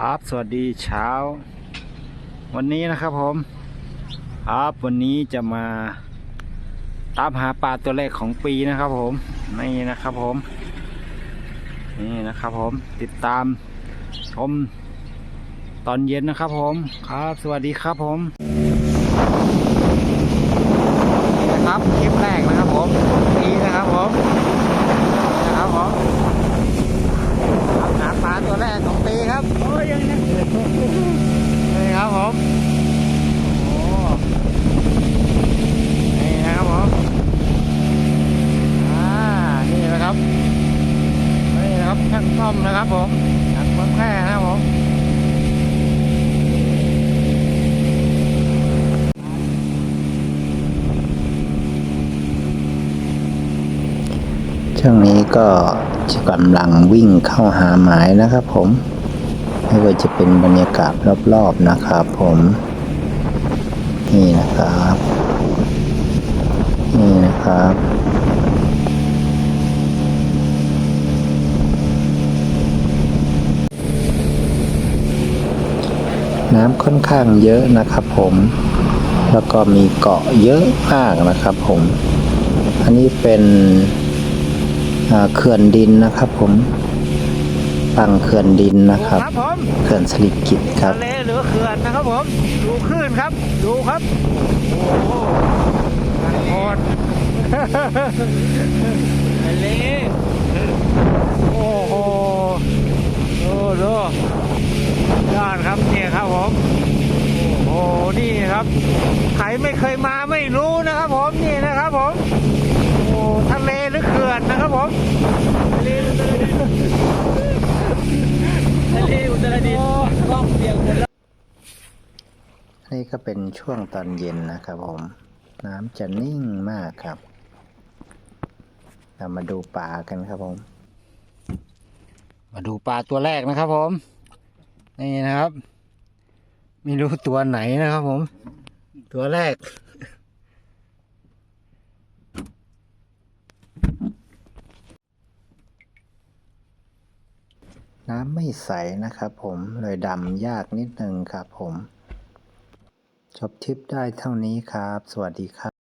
ครับสวัสดีเช้า วันนี้นะครับผมครับวันนี้จะมาตามหาปลาตัวแรกของปีนะครับผมนี่นะครับผม นี่นะครับผมติดตามชมตอนเย็นนะครับผมครับ สวัสดีครับผมนี่นะครับคลิปแรกนะครับผมของปีนะครับผมนี่นะครับผม ครับหาปลาตัวแรกของปีครับ โอ้ยยัง นี่ครับผมโอ้นี่นะครับผมอ่านี่นะครับนี่นะครับช่างซ่อมนะครับผมจางแพร่นะครับผมช่วงนี้ก็กำลังวิ่งเข้าหาหมายนะครับผม ไม่ว่าจะเป็นบรรยากาศรอบๆนะครับผมนี่นะครับนี่นะครับ น้ำค่อนข้างเยอะนะครับผม แล้วก็มีเกาะเยอะมากนะครับผม อันนี้เป็นเขื่อนดินนะครับผม ตั้งเขื่อนดินนะครับ ครับผมเขื่อนสลิกิตครับ ทะเลหรือเขื่อนนะครับผมดูคลื่นครับ ดูครับโอ้โหนันโคตร ทะเลโอ้โหดูดูยอดครับเนี่ยครับผมโอ้โหนี่ครับใครไม่เคยมาไม่รู้นะครับผมนี่นะครับผมโอ้ทะเลหรือเขื่อนนะครับผม ทะเลอุตรดิตถ์ทะเลอุตรดิตถ์ล่องเปียกหมดแล้ว นี่ก็เป็นช่วงตอนเย็นนะครับผม น้ำจะนิ่งมากครับ เรามาดูปลากันครับผม มาดูปลาตัวแรกนะครับผม นี่นะครับ ไม่รู้ตัวไหนนะครับผม ตัวแรกน้ำไม่ใสนะครับผมเลยดำยากนิดนึงครับผม จบทริปได้เท่านี้ครับ สวัสดีครับ